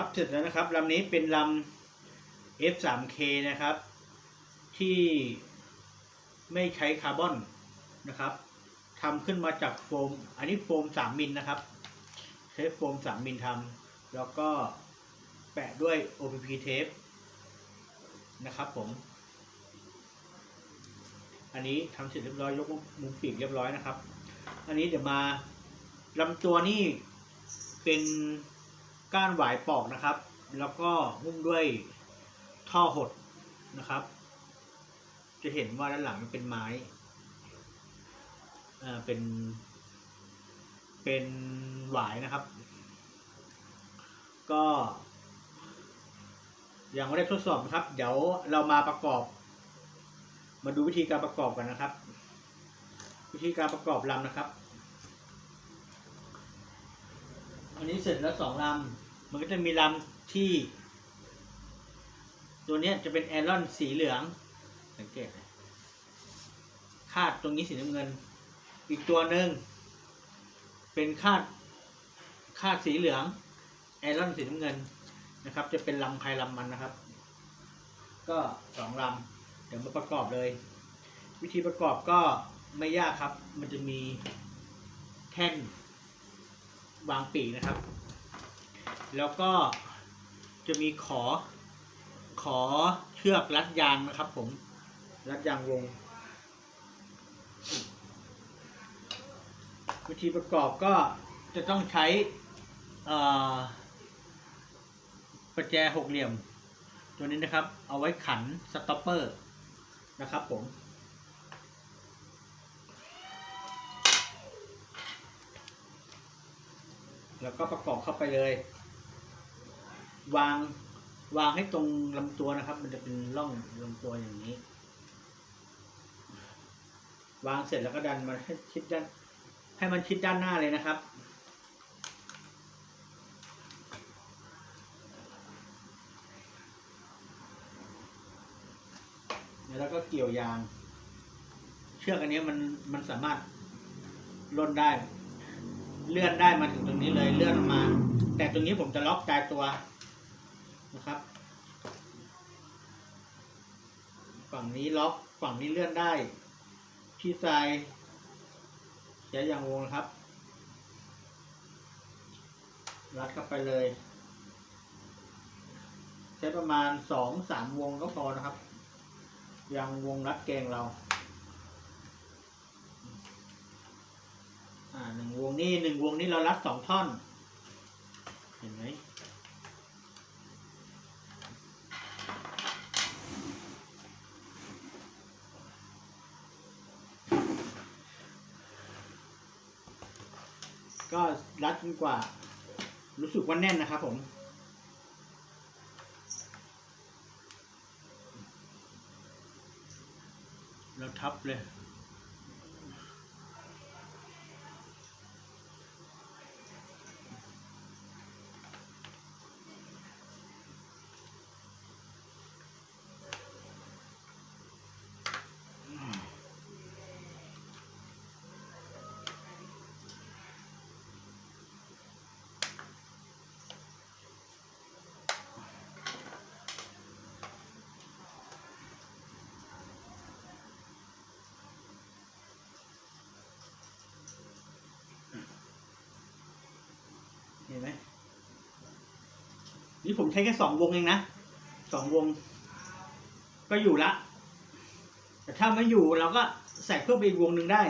ครับเสร็จแล้วนะครับลำนี้เป็นลำ F3K นะครับ ที่ไม่ใช้คาร์บอนนะครับทำขึ้นมาจากโฟม อันนี้โฟม 3 มิลนะครับ ใช้โฟม 3 มิลทำแล้วก็แปะด้วย OPP เทปนะครับผม อันนี้ทำเสร็จเรียบร้อยยกมุมปีกเรียบร้อยนะครับ อันนี้เดี๋ยวมาลำตัวนี่เป็น ก้านหวายปอกนะครับ แล้วก็หุ้มด้วยท่อหดนะครับ จะเห็นว่าด้านหลังมันเป็นไม้อ่าเป็นเป็นหวายนะครับ ก็ยังไม่ได้ทดสอบนะครับ เดี๋ยวเรามาประกอบ มาดูวิธีการประกอบกันนะครับ วิธีการประกอบลำนะครับ อันนี้เสร็จแล้วสองลำ มันก็จะมีลำที่ ตัวนี้จะเป็นแอรอนสีเหลือง สังเกตคาดตรงนี้สีน้ำเงิน อีกตัวหนึ่งเป็นคาดคาดสีเหลือง แอรอนสีน้ำเงินนะครับ จะเป็นลำใครลำมันนะครับ ก็สองลำเดี๋ยวมาประกอบเลย วิธีประกอบก็ไม่ยากครับ มันจะมีแท่น วางปีกนะครับ แล้วก็จะมีขอขอเชือกรัดยางนะครับผม รัดยางวง วิธีประกอบก็จะต้องใช้ประแจหกเหลี่ยม ตัวนี้นะครับ เอาไว้ขันสต็อปเปอร์นะครับผม แล้วก็ประกอบเข้าไปเลย วางวางให้ตรงลำตัวนะครับ มันจะเป็นร่องลำตัวอย่างนี้ วางเสร็จแล้วก็ดันมาให้ชิดด้านให้มันชิดด้านหน้าเลยนะครับ แล้วก็เกี่ยวยาง เชือกอันนี้มันมันสามารถล่นได้ เลื่อนได้มาถึงตรงนี้เลยเลื่อนออกมา แต่ตรงนี้ผมจะล็อกตายตัวนะครับ ฝั่งนี้ล็อกฝั่งนี้เลื่อนได้ที่ทรายใช้ยางวงนะครับ รัดเข้าไปเลย ใช้ประมาณสองสามวงก็พอนะครับยางวงรัดแกงเรา อ่าหนึ่งวงนี่หนึ่งวงนี่เรารัดสองท่อน เห็นไหมก็รัดกว่า รู้สึกว่าแน่นนะครับผมเราทับเลย ห็นไหมนี่ผมใช้แค่สองวงเองนะสองวง ก็อยู่ละ แต่ถ้าไม่อยู่เราก็ใส่เพิ่มไปอีกวงหนึ่งได้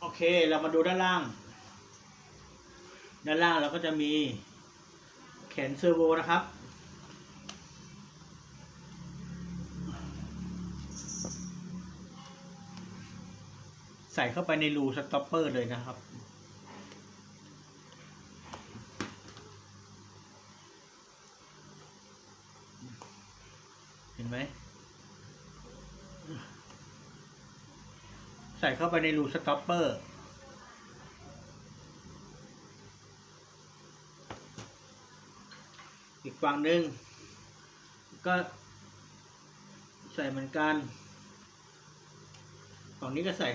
โอเคเรามาดูด้านล่าง ด้านล่างเราก็จะมีแขนเซอร์โวนะครับใส่เข้าไปในรูสต็อปเปอร์เลยนะครับ เห็น ไหม ใส่เข้าไปในรูสต็อปเปอร์ อีกฝั่งหนึ่งก็ใส่เหมือนกันฝั่งนี้ก็ใส่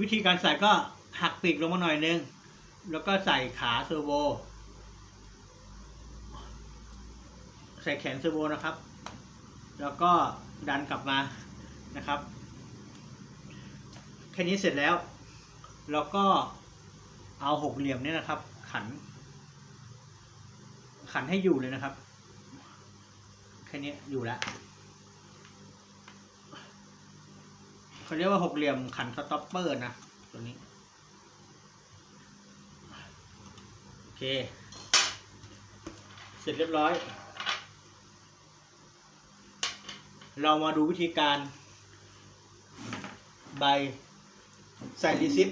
วิธีการใส่ก็หักปีกลงมาหน่อยนึง แล้วก็ใส่ขาเซอร์โว ใส่แขนเซอร์โวนะครับ แล้วก็ดันกลับมานะครับ แค่นี้เสร็จแล้วเราก็เอาหกเหลี่ยมเนี่ยนะครับ ขัน ขันให้อยู่เลยนะครับ แค่นี้อยู่แล้วเขาเรียกว่าหกเหลี่ยมขันสต็อปเปอร์นะตัวนี้โอเค เสร็จเรียบร้อย เรามาดูวิธีการ ใบใส่รีซิป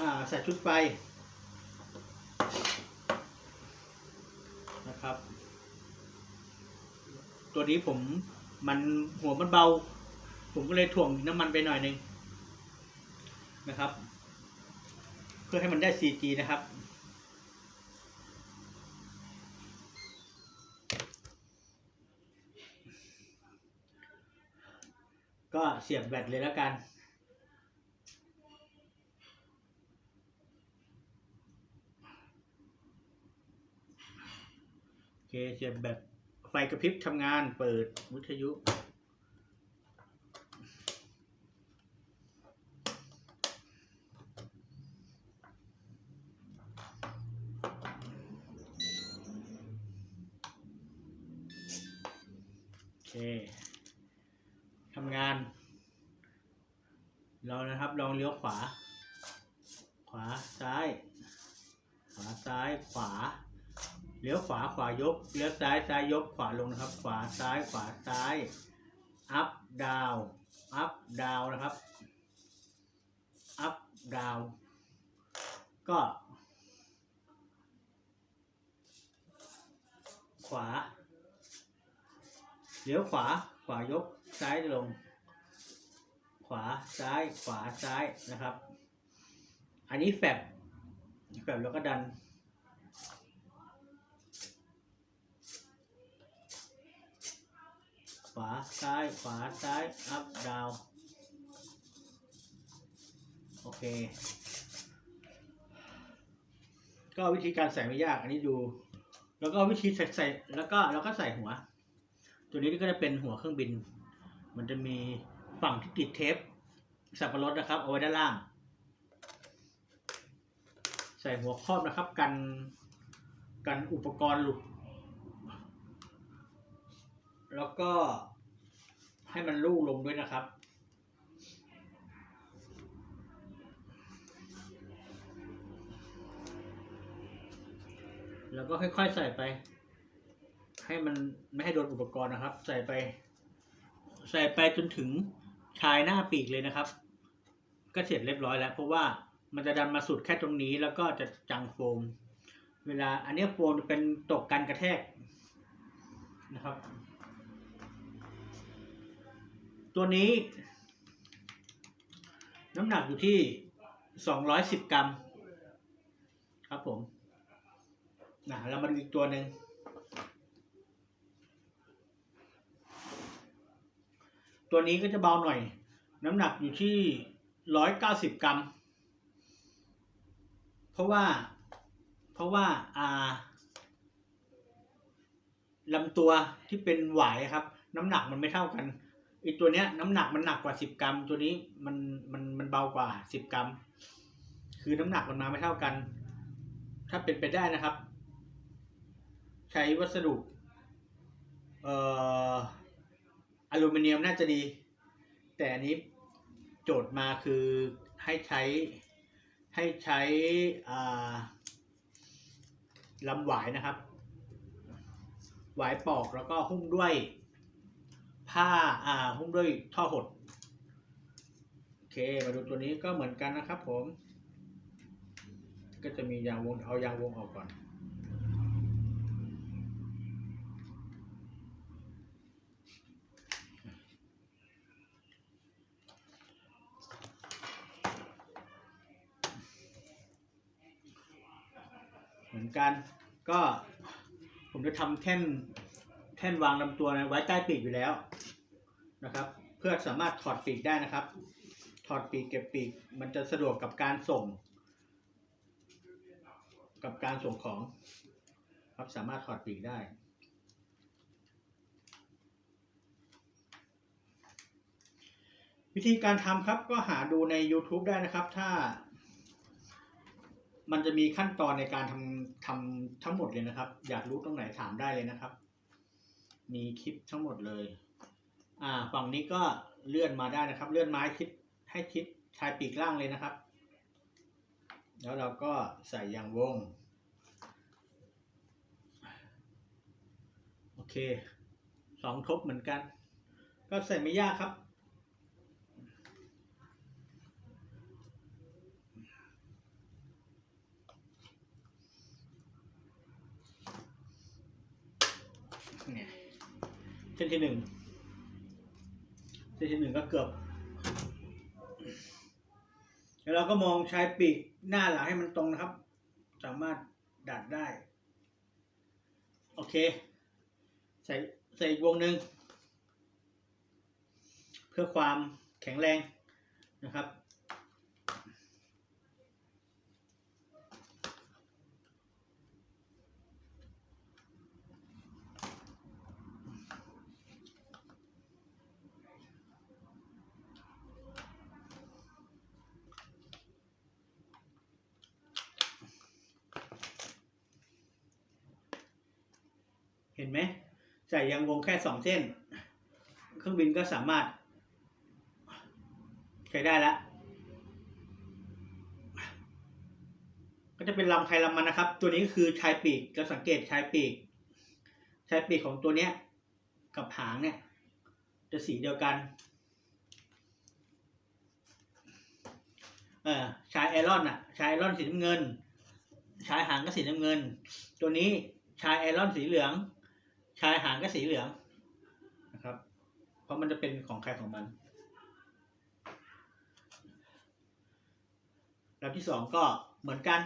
อ่าใส่ชุดไฟนะครับ ตัวนี้ผมมันหัวมันเบา ผมก็เลยถ่วงน้ำมันไปหน่อยหนึงนะครับ เพื่อให้มันได้ 4G นะครับ ก็เสียบแบตเลยแล้วกันโอเคเสียบแบตไฟกระพริบทำงานเปิดวิทยุ โอเค ทำงาน เรานะครับลองเลี้ยวขวา ขวาซ้าย ขวาซ้ายขวา เลี้ยวขวาขวายก เลี้ยวซ้ายซ้ายยกขวาลงนะครับ ขวาซ้ายขวาซ้าย up down up down นะครับ up down ก็ ขวา เลี้ยวขวา ขวายก ซ้ายลง ขวาซ้ายขวาซ้ายนะครับ อันนี้แฟบแฟบแล้วก็ดัน ขวาซ้ายขวาซ้ายอัพดาวโอเค ก็วิธีการใส่ไม่ยาก อันนี้ดู แล้วก็วิธีใส่ใส่แล้วก็แล้วก็ใส่หัว ตัวนี้ก็จะเป็นหัวเครื่องบิน มันจะมี ฝั่งที่ติดเทปสับปะรดนะครับ เอาไว้ด้านล่าง ใส่หัวครอบนะครับ กันกันอุปกรณ์หลุด แล้วก็ให้มันลู่ลงด้วยนะครับแล้วก็ค่อยๆใส่ไป ให้มันไม่ให้โดนอุปกรณ์นะครับ ใส่ไป ใส่ไปจนถึง ชายหน้าปีกเลยนะครับ ก็เสร็จเรียบร้อยแล้ว เพราะว่ามันจะดันมาสุดแค่ตรงนี้แล้วก็จะจังโฟม เวลาอันนี้โฟมเป็นตกกันกระแทกนะครับ ตัวนี้ น้ำหนักอยู่ที่สองร้อยสิบกรัม ครับผมนะเรามาดูอีกตัวหนึ่ง ตัวนี้ก็จะเบาหน่อย น้ำหนักอยู่ที่ร้อยเก้าสิบกรัม เพราะว่า เพราะว่าอ่าลำตัวที่เป็นหวายครับ น้ำหนักมันไม่เท่ากันอีตัวเนี้ยน้ำหนักมันหนักกว่าสิบกรัม ตัวนี้มันมันมันเบากว่าสิบกรัม คือน้ำหนักมันมาไม่เท่ากัน ถ้าเป็นไปได้นะครับ ใช้วัสดุ เอ่อ อลูมิเนียมน่าจะดี แต่อันนี้โจทย์มาคือให้ใช้ให้ใช้ลำหวายนะครับ หวายปอกแล้วก็หุ้มด้วยผ้าอ่าหุ้มด้วยท่อหด โอเค มาดูตัวนี้ก็เหมือนกันนะครับผม ก็จะมียางวง เอายางวงออกก่อน เหมือน กัน ก็ผมจะทำแท่นแท่นวางลำตัวไว้ใต้ปีกอยู่แล้วนะครับ เพื่อสามารถถอดปีกได้นะครับถถอดปีกเก็บปีกมันจะสะดวกกับการส่ง กับการส่งของครับสามารถถอดปีกได้วิธีการทำครับก็หาดูใน YouTube ได้นะครับ ถ้า มันจะมีขั้นตอนในการทำทำทั้งหมดเลยนะครับ อยากรู้ตรงไหนถามได้เลยนะครับ มีคลิปทั้งหมดเลย อ่าฝั่งนี้ก็เลื่อนมาได้นะครับ เลื่อนไม้คิดให้คิดชายปีกล่างเลยนะครับ แล้วเราก็ใส่ยางวง โอเคสองทบเหมือนกัน ก็ใส่ไม่ยากครับ เนี่ย เส้นที่หนึ่งเส้นที่หนึ่งก็เกือบแล้วเราก็มองชายปีกหน้าหลังให้มันตรงนะครับ สามารถดัดได้ โอเค ใส่ใส่อีกวงหนึ่งเพื่อความแข็งแรงนะครับ เห็นไหมใส่ยางวงแค่สองเส้น เครื่องบินก็สามารถ ใช้ได้แล้วก็จะเป็นลำใครลำมันนะครับ ตัวนี้ก็คือชายปีกเราสังเกตชายปีกชายปีกของตัวเนี้ย กับหางเนี่ย จะสีเดียวกันเออชายไอรอนอะชายไอรอนสีน้ำเงิน ชายหางก็สีน้ำเงิน ตัวนี้ชายไอรอนสีเหลือง ชายหางก็สีเหลืองนะครับ เพราะมันจะเป็นของใครของมันลำที่สองก็เหมือนกัน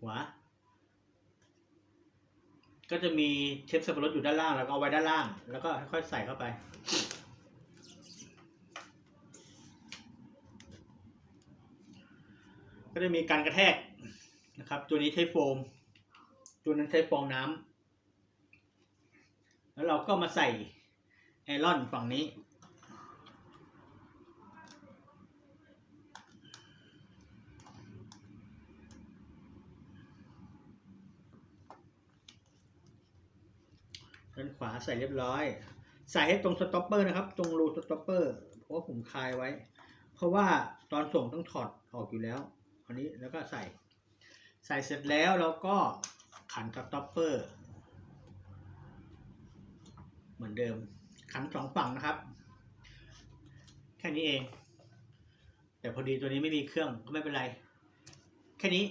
หัว ก็จะมีเชฟสับปะรดอยู่ด้านล่าง แล้วก็เอาไว้ด้านล่าง แล้วก็ค่อยๆใส่เข้าไป ก็จะมีการกระแทก นะครับ ตัวนี้ใช้โฟม ตัวนั้นใช้ฟองน้ำแล้วเราก็มาใส่ไอรอนฝั่งนี้ ด้านขวาใส่เรียบร้อย ใส่ให้ตรงสต็อปเปอร์นะครับ ตรงรูสต็อปเปอร์เพราะผมคลายไว้ เพราะว่าตอนส่งต้องถอดออกอยู่แล้วอันนี้แล้วก็ใส่ ใส่เสร็จแล้วเราก็ขันสต็อปเปอร์ เหมือนเดิม ขันสองฝั่งนะครับ แค่นี้เอง แต่พอดีตัวนี้ไม่มีเครื่องก็ไม่เป็นไร แค่นี้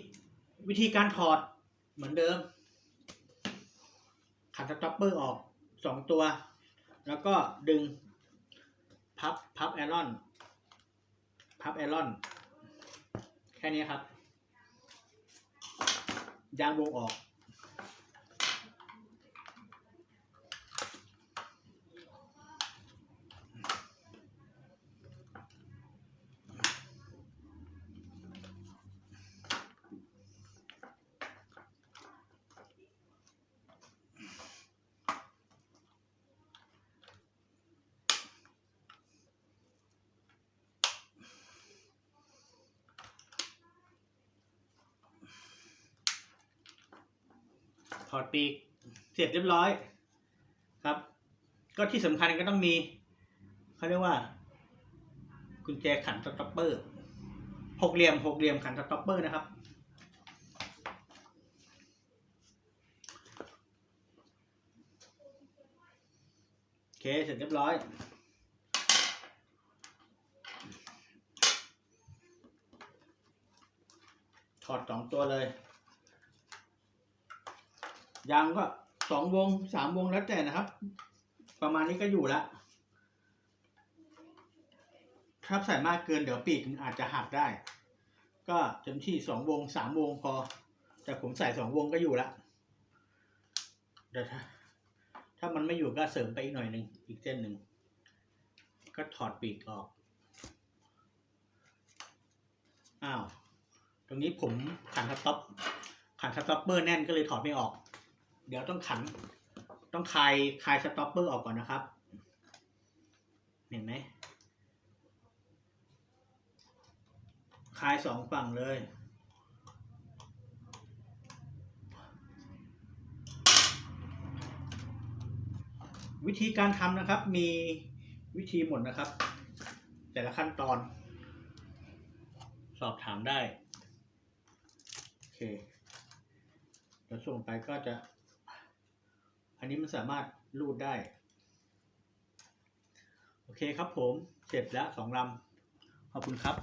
วิธีการถอดเหมือนเดิม ขันสต็อปเปอร์ออกสองตัว แล้วก็ดึง พับพับไอรอน พับไอรอน แค่นี้ครับ ยางวงออก ถ อดปีก เสร็จเรียบร้อยครับ ก็ที่สำคัญก็ต้องมีเขาเรียกว่า กุญแจขันสต็อปเปอร์หกเหลี่ยมหกเหลี่ยมขันสต็อปเปอร์นะครับ โอเค เสร็จเรียบร้อยถอดสองตัวเลย ยางก็สองวงสามวงแล้วแต่นะครับ ประมาณนี้ก็อยู่ล้วถ้าใส่มากเกินเดี๋ยวปีกมันอาจจะหักได้ ก็เต็มที่สองวงสามวงพอ แต่ผมใส่สองวงก็อยู่ล้วเดี๋ยวถ้าถ้ามันไม่อยู่ก็เสริมไปอีกหน่อยหนึ่งอีกเส้นหนึ่งก็ถอดปีกออก อ้าว ตรงนี้ผมขันสต็อปขันสต็อปเปอร์แน่นก็เลยถอดไม่ออก เดี๋ยวต้องขัน ต้องคลายคลายสต็อปเปอร์ออกก่อนนะครับ เห็นไหมคลายสองฝั่งเลยวิธีการทำนะครับมีวิธีหมดนะครับ แต่ละขั้นตอน สอบถามได้ โอเคเดี๋ยวส่งไปก็จะ อันนี้มันสามารถรูดได้ โอเคครับผม เสร็จแล้วสองลำขอบคุณครับ